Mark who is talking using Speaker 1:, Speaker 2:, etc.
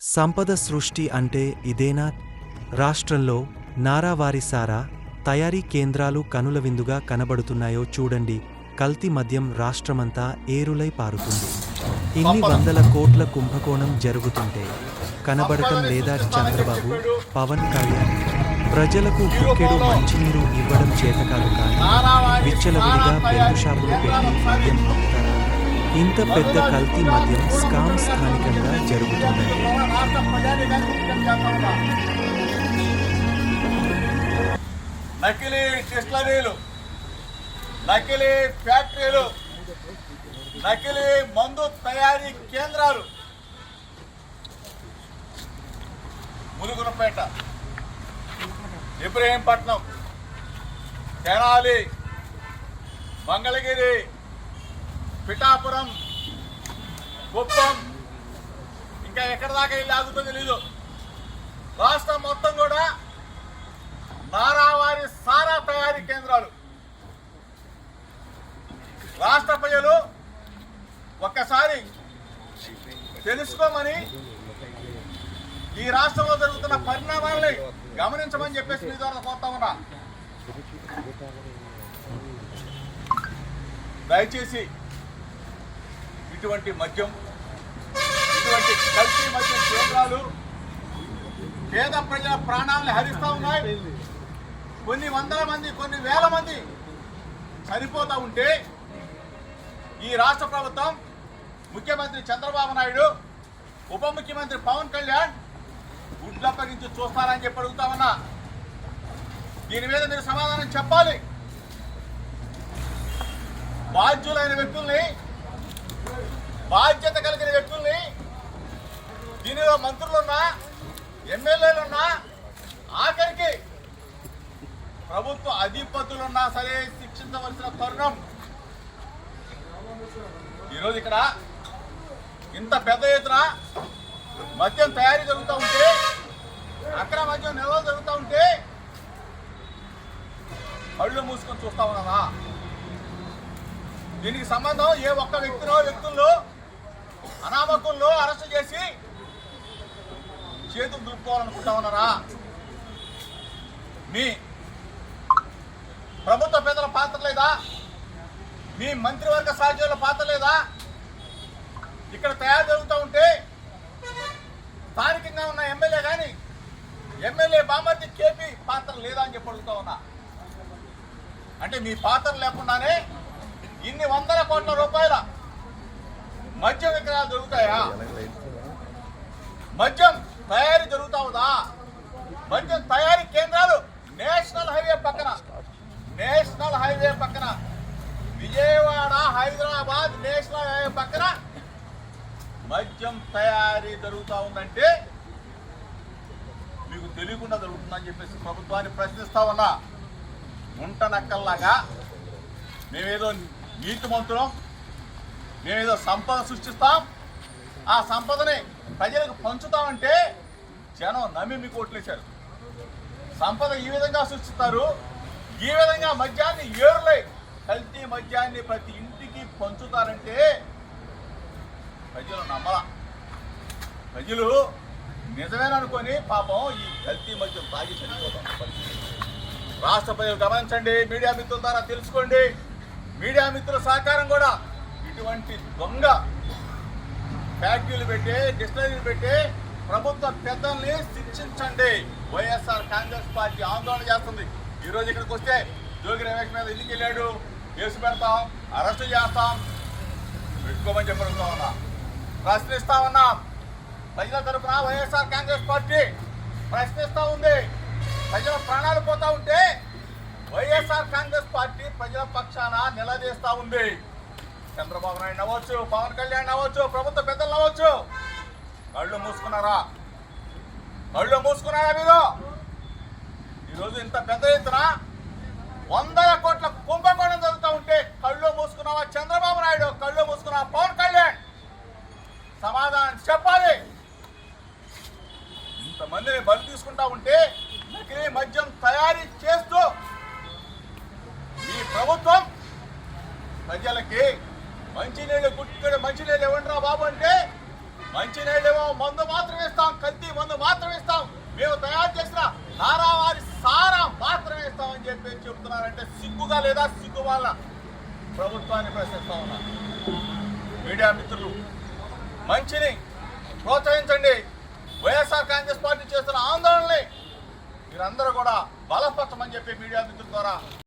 Speaker 1: సంపద సృష్టి అంటే ఇదేనా? రాష్ట్రంలో నారావారి సారా తయారీ కేంద్రాలు కనుల విందుగా కనబడుతున్నాయో చూడండి. కల్తీ మద్యం రాష్ట్రమంతా ఏరులై పారుతుంది. ఇన్ని వందల కోట్ల కుంభకోణం జరుగుతుంటే కనబడటం లేదా చంద్రబాబు పవన్ కళ్యాణ్ ప్రజలకు గుక్కెడు మంచినీరు ఇవ్వడం చేతకాదు కానీ విచ్చలవిడిగా బెల్ట్ షాపులు పెట్టి మద్యం అమ్ముతారా ఇంత పెద్ద కల్తీ మద్యం స్కామ్ స్థానికంగా జరుగుతుందండి.
Speaker 2: నకిలీ డిస్లరీలు నకిలీ ఫ్యాక్టరీలు నకిలీ మందు తయారీ కేంద్రాలు. ములుగునపేట ఇబ్రహీంపట్నం తెనాలి మంగళగిరి పిఠాపురం కుప్పం ఇంకా ఎక్కడ దాకా వెళ్ళి ఆగుతుందో తెలీదు. రాష్ట్రం మొత్తం కూడా నారావారి సారా తయారీ కేంద్రాలు. రాష్ట్ర ప్రజలు ఒక్కసారి తెలుసుకోమని ఈ రాష్ట్రంలో జరుగుతున్న పరిణామాలని గమనించమని చెప్పేసి మీ ద్వారా కోరుతా ఉన్నా. దయచేసి ఇటువంటి మద్యం ఇటువంటి కల్తీ మద్యం కేంద్రాలు పేద ప్రజల ప్రాణాలను హరిస్తూ ఉన్నాయి. కొన్ని వందల మంది కొన్ని వేల మంది చనిపోతూ ఉంటే ఈ రాష్ట్ర ప్రభుత్వం ముఖ్యమంత్రి చంద్రబాబు నాయుడు ఉప ముఖ్యమంత్రి పవన్ కళ్యాణ్ గుడ్లప్పగించి చూస్తారని చెప్పి అడుగుతామన్నా దీని మీద మీరు సమాధానం చెప్పాలి. బాధ్యులైన వ్యక్తుల్ని బాధ్యత కలిగిన వ్యక్తుల్ని దీనిలో మంత్రులున్నా ఎమ్మెల్యేలున్నా ఆఖరికి ప్రభుత్వ అధిపతులున్నా సరే శిక్షించవలసిన తరుణం. ఈరోజు ఇక్కడ ఇంత పెద్ద ఎత్తున మద్యం తయారీ జరుగుతూ ఉంటే అక్కడ మద్యం నిల్వ జరుగుతూ ఉంటే కళ్ళు మూసుకొని చూస్తా ఉన్నామా దీనికి సంబంధం ఏ ఒక్క వ్యక్తినో వ్యక్తుల్లో అనామకుల్లో అరెస్ట్ చేసి చేతులు దులుపుకోవాలనుకుంటా ఉన్నారా మీ ప్రభుత్వ పెద్దల పాత్ర లేదా? మీ మంత్రివర్గ సహచరుల పాత్ర లేదా? ఇక్కడ తయారు జరుగుతూ ఉంటే స్థానికంగా ఉన్న ఎమ్మెల్యే కానీ ఎమ్మెల్యే బామర్ది కేపీ పాత్ర లేదా అని చెప్పి అడుగుతా ఉన్నా. అంటే మీ పాత్ర లేకుండానే ఇన్ని వందల కోట్ల రూపాయల మద్యం ఎక్కడ దొరుకుతాయా? మద్యం తయారీ జరుగుతా ఉందా? మద్యం తయారీ కేంద్రాలు నేషనల్ హైవే పక్కన. నేషనల్ హైవే పక్కన. విజయవాడ హైదరాబాద్ నేషనల్ హైవే పక్కన మద్యం తయారీ జరుగుతూ ఉందంటే మీకు తెలియకుండా జరుగుతుందని చెప్పేసి ప్రభుత్వాన్ని ప్రశ్నిస్తా ఉన్నా. ఉంట నక్కల్లాగా మేమేదో నీతిమంతులం. మేమేదో సంపద సృష్టిస్తాం. ఆ సంపదని ప్రజలకు పంచుతామంటే జనం నమ్మి మీకు ఓట్లేశారు. సంపద ఈ విధంగా సృష్టిస్తారు. ఈ విధంగా మద్యాన్ని ఏరులై కల్తీ మద్యాన్ని ప్రతి ఇంటికి పంచుతారంటే ప్రజలు నమ్మలా. ప్రజలు నిజమేననుకొని పాపం ఈ కల్తీ మద్యం తాగి చనిపోతాం. రాష్ట్ర ప్రజలు గమనించండి. మీడియా మిత్రుల ద్వారా తెలుసుకోండి. మీడియా మిత్రుల సహకారం కూడా ఇటువంటి దొంగ ఫ్యాక్టరీలు పెట్టి డిస్టరీలు పెట్టి ప్రభుత్వ పెద్దల్ని శిక్షించండి. వైఎస్ఆర్ కాంగ్రెస్ పార్టీ ఆందోళన చేస్తుంది. ఈరోజు ఇక్కడికి వస్తే జోగి రమేష్ మీద ఎందుకు వెళ్ళాడు? కేసు పెడతాం అరెస్ట్ చేస్తాం. పెట్టుకోమని చెప్పడుతా ఉన్నా. ప్రశ్నిస్తా ఉన్నాం. ప్రజల తరపున వైఎస్ఆర్ కాంగ్రెస్ పార్టీ ప్రశ్నిస్తూ ఉంది. ప్రజల ప్రాణాలు పోతా ఉంటే వైఎస్ఆర్ కాంగ్రెస్ పార్టీ ప్రజల పక్షాన నిలదీస్తూ ఉంది. చంద్రబాబు నాయుడు అవ్వచ్చు పవన్ కళ్యాణ్ అవ్వచ్చు ప్రభుత్వ పెద్దలు అవ్వచ్చు కళ్ళు మూసుకున్నారా? కళ్ళు మూసుకున్నారా మీరు? ఈరోజు ఇంత పెద్ద ఎత్తున? వందల కోట్ల కుంభకోణం జరుగుతూ ఉంటే కళ్ళు మూసుకున్నావా చంద్రబాబు నాయుడు? కళ్ళు మూసుకున్నావా పవన్ కళ్యాణ్? సమాధానం చెప్పాలి. ఇంతమందిని బలి తీసుకుంటా ఉంటే నకిలీ మద్యం తయారీ చేస్తూ ఈ ప్రభుత్వం ప్రజలకి మంచినీళ్ళు గుట్టుకొని మంచినీళ్ళు ఇవ్వండిరా బాబు అంటే మంచినీళ్ళేమో మందు మాత్రం ఇస్తాం కత్తి మందు మాత్రం ఇస్తాం. మేము తయారు చేసిన నారావారి సారా మాత్రమే ఇస్తామని చెప్పి చెబుతున్నారంటే సిగ్గుగా లేదా సిగ్గు వల్ల ప్రభుత్వాన్ని ప్రశ్నిస్తా ఉన్నా. మీడియా మిత్రులు మంచిని ప్రోత్సహించండి. వైఎస్ఆర్ కాంగ్రెస్ పార్టీ చేస్తున్న ఆందోళనని మీరందరూ కూడా బలపరచమని చెప్పి మీడియా మిత్రుల ద్వారా